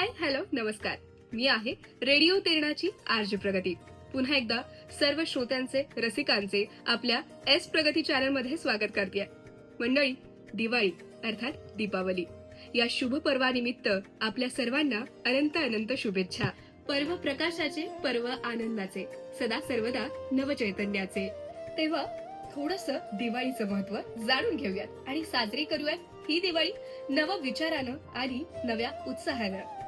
Hello नमस्कार. मी आहे radio तेरणाची RG प्रगती. पुन्हा एकदा सर्व श्रोत्यांचे रसिकांचे आपल्या एस प्रगती चॅनलमध्ये स्वागत करते. मंडळी दिवाळी अर्थात दीपावली. या शुभ पर्वानिमित्त आपल्या सर्वांना अनंत अनंत शुभेच्छा. पर्व प्रकाशाचे पर्व आनंदाचे सदा सर्वदा नवचैतन्याचे. तेव्हा थोडस दिवाळीचं महत्त्व जाणून घेऊयात आणि साजरी करूयात ही दिवाळी नव विचारानं आणि नव्या उत्साहानं.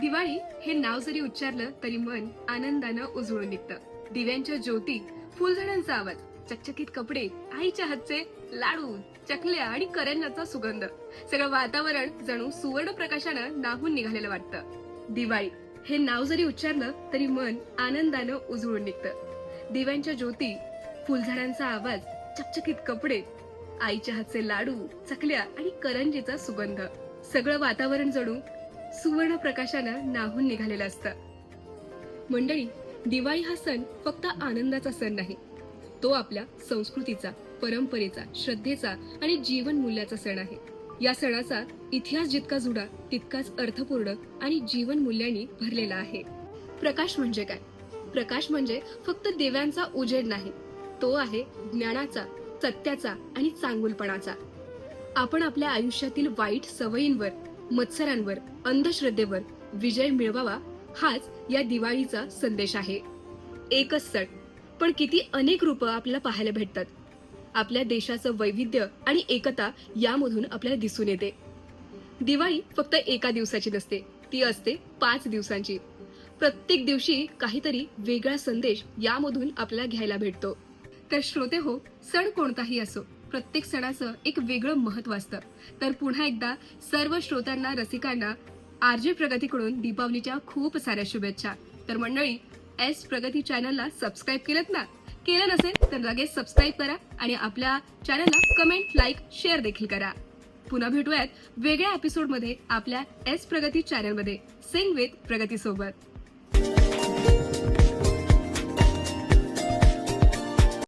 दिवाळी हे नाव जरी उच्चारलं तरी मन आनंदानं उजळून निघतं. दिव्यांच्या ज्योती फुलझाडांचा आवाज चकचकीत कपडे आईच्या हातचे लाडू चकल्या आणि करंजाचा सुगंध. सगळं वातावरण जणू सुवर्ण प्रकाशानं नाहून निघालेलं वाटतं. दिवाळी हे नाव जरी उच्चारलं तरी मन आनंदानं उजळून निघतं. दिव्यांच्या ज्योती फुलझाडांचा आवाज चकचकीत कपडे आईच्या हातचे लाडू चकल्या आणि करंजीचा सुगंध. सगळं वातावरण जणू सुवर्ण प्रकाशानं नाहून निघालेलं असतं. मंडळी दिवाळी हा सण फक्त आनंदाचा सण नाही. तो आपल्या संस्कृतीचा परंपरेचा श्रद्धेचा आणि जीवन मूल्याचा सण आहे. या सणाचा इतिहास जितका जुडा तितकाच अर्थपूर्ण आणि जीवन मूल्यांनी भरलेला आहे. प्रकाश म्हणजे काय? प्रकाश म्हणजे फक्त दिव्यांचा उजेड नाही. तो आहे ज्ञानाचा सत्याचा आणि चांगुलपणाचा. आपण आपल्या आयुष्यातील वाईट सवयींवर मत्सरांवर अंधश्रद्धेवर विजय मिळवावा हाच या दिवाळीचा संदेश आहे. एकच सण पण किती अनेक रूपं आपल्याला पाहायला भेटतात. आपल्या देशाचं वैविध्य आणि एकता यामधून आपल्याला दिसून येते. दिवाळी फक्त एका दिवसाची नसते ती असते पाच दिवसांची. प्रत्येक दिवशी काहीतरी वेगळा संदेश यामधून आपल्याला घ्यायला भेटतो. तर श्रोते हो सण कोणताही असो प्रत्येक सणाचं एक वेगळं महत्त्व असतं. तर पुन्हा एकदा सर्व श्रोत्यांना रसिकांना आरजे प्रगतीकडून दीपावलीच्या खूप साऱ्या शुभेच्छा. तर मंडळी एस प्रगती चॅनलला सबस्क्राईब केलं ना? केलं नसेल तर लगेच सबस्क्राईब करा आणि आपल्या चॅनलला कमेंट लाईक शेअर देखील करा. पुन्हा भेटूयात वेगळ्या एपिसोडमध्ये आपल्या एस प्रगती चॅनलमध्ये. सिंग विथ प्रगतीसोबत